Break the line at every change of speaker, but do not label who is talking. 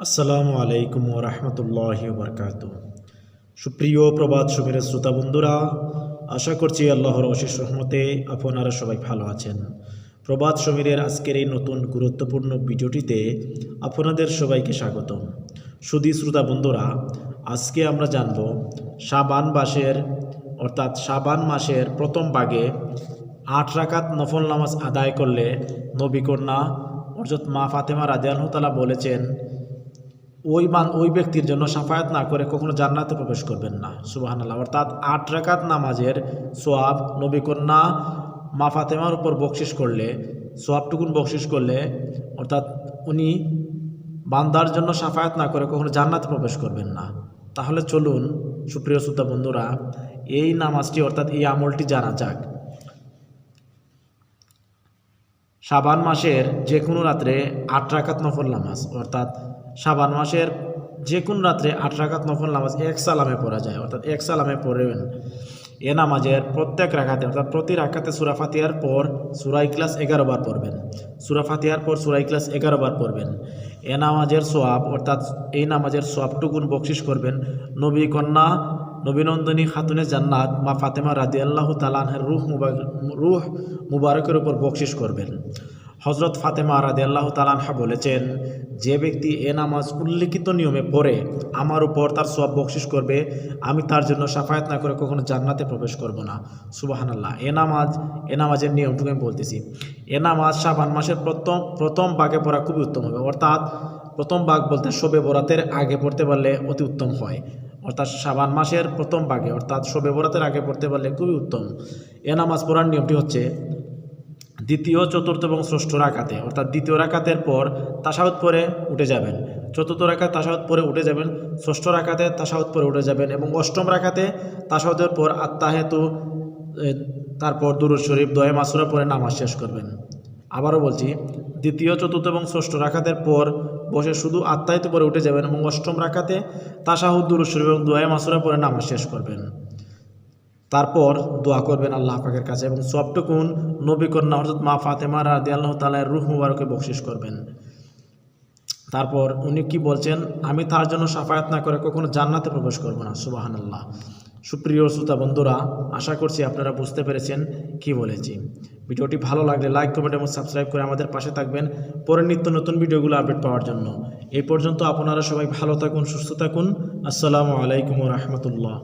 আসসালামু আলাইকুম রহমতুল্লাহ বরকাত সুপ্রিয় প্রবাদ সুমের শ্রোতা বন্ধুরা, আশা করছি আল্লাহর অশেষ রহমতে আপনারা সবাই ভালো আছেন। প্রবাদ সমীরের আজকের এই নতুন গুরুত্বপূর্ণ ভিডিওটিতে আপনাদের সবাইকে স্বাগতম। সুদী শ্রোতা বন্ধুরা, আজকে আমরা জানব সাবান মাসের, অর্থাৎ সাবান মাসের প্রথম ভাগে আট রাকাত নফল নামাজ আদায় করলে নবীকন্যা অর্থাৎ মা ফাতেমা রাদিয়ানহতালা বলেছেন ওই মান, ওই ব্যক্তির জন্য সাফায়াত না করে কখনো জান্নাতে প্রবেশ করবেন না। সুবাহান্লাহ অর্থাৎ আট রাকাত নামাজের সোয়াব নবীকন্যা মা ফাতেমার উপর বকশিস করলে, সোয়াবটুকুন বকশিস করলে, অর্থাৎ উনি বান্দার জন্য সাফায়াত না করে কখনো জান্নাতে প্রবেশ করবেন না। তাহলে চলুন, সুপ্রিয় শ্রোতা বন্ধুরা, এই নামাজটি অর্থাৎ এই আমলটি জানা যাক। শাবান মাসের যে কোনো রাত্রে আট রাকাত নফল নামাজ, অর্থাৎ শাবান মাসের যে কোনো রাত্রে আট রাকাত নফল নামাজ এক সালামে পড়া যায়, অর্থাৎ এক সালামে পড়বেন। এ নামাজের প্রত্যেক রাখাতে অর্থাৎ প্রতি রাখাতে সুরা ফাতিহার পর সুরাই ক্লাস এগারো বার পড়বেন। সুরা ফাতিহার পর সুরাই ক্লাস এগারো বার পড়বেন। এ নামাজের সোয়াব অর্থাৎ এই নামাজের সোয়াবটুকুন বকশিস করবেন নবী কন্যা নবীনন্দনী খাতুনে জান্নাত, মা ফাতেমা রাদি আল্লাহ তালাহের রুহ মুবারক রুহ মুবারকের উপর বকশিস করবেন। হজরত ফাতেমা রাদি আল্লাহ তালানহা বলেছেন, যে ব্যক্তি এ নামাজ উল্লিখিত নিয়মে পড়ে, আমার উপর তার সব বকশিস করবে, আমি তার জন্য সাফায়াত না করে কখনো জান্নাতে প্রবেশ করব না। সুবাহানাল্লাহ, এ নামাজ, এ নামাজের নিয়মটুকু আমি বলতেছি। এ নামাজ শাবান মাসের প্রথম প্রথম বাঘে পড়া খুবই উত্তম হবে। অর্থাৎ প্রথম বাঘ বলতে শবে বরাতের আগে পড়তে পারলে অতি উত্তম হয়। অর্থাৎ শাবান মাসের প্রথম বাঘে অর্থাৎ শবে বরাতের আগে পড়তে পারলে খুবই উত্তম। এ নামাজ পড়ার নিয়মটি হচ্ছে দ্বিতীয়, চতুর্থ এবং ষষ্ঠ রাকাতে। অর্থাৎ দ্বিতীয় রাখাতের পর তাসাউদ পরে উঠে যাবেন। চতুর্থ রাকাত তাসাউদ পরে উঠে যাবেন, ষষ্ঠ রাকাতে তাসাউদ পরে উঠে যাবেন এবং অষ্টম রাখাতে তাসাউদের পর আত্মাহেতু তারপর দুরুদ শরীফ দয়ে মাসুরা পরে নামাজ শেষ করবেন। আবারও বলছি, দ্বিতীয়, চতুর্থ এবং ষষ্ঠ রাখাতের পর বসে শুধু আত্মাহিত পরে উঠে যাবেন এবং অষ্টম রাখাতে তাসাহুদ, দুরুদ শরীফ এবং দোয়া মাসুরা পরে নামাজ শেষ করবেন। তারপর দোয়া করবেন আল্লাহ পাকের কাছে এবং সবটুকুন নবী কন্যা অর্থাৎ মা ফাতেমা রাদি আল্লাহ তালায় রুহ মুবারকে বকশিস করবেন। তারপর উনি কি বলছেন? আমি তার জন্য সাফায়াত না করে কখনো জান্নাতে প্রবেশ করব না। সুবাহান আল্লাহ সুপ্রিয় শ্রোতা বন্ধুরা, আশা করছি আপনারা বুঝতে পেরেছেন কি বলেছি। ভিডিওটি ভালো লাগলে লাইক, কমেন্ট এবং সাবস্ক্রাইব করে আমাদের পাশে থাকবেন পরে নিত্য নতুন ভিডিওগুলো আপডেট পাওয়ার জন্য। এই পর্যন্ত আপনারা সবাই ভালো থাকুন, সুস্থ থাকুন। আসসালামু আলাইকুম রহমতুল্লাহ।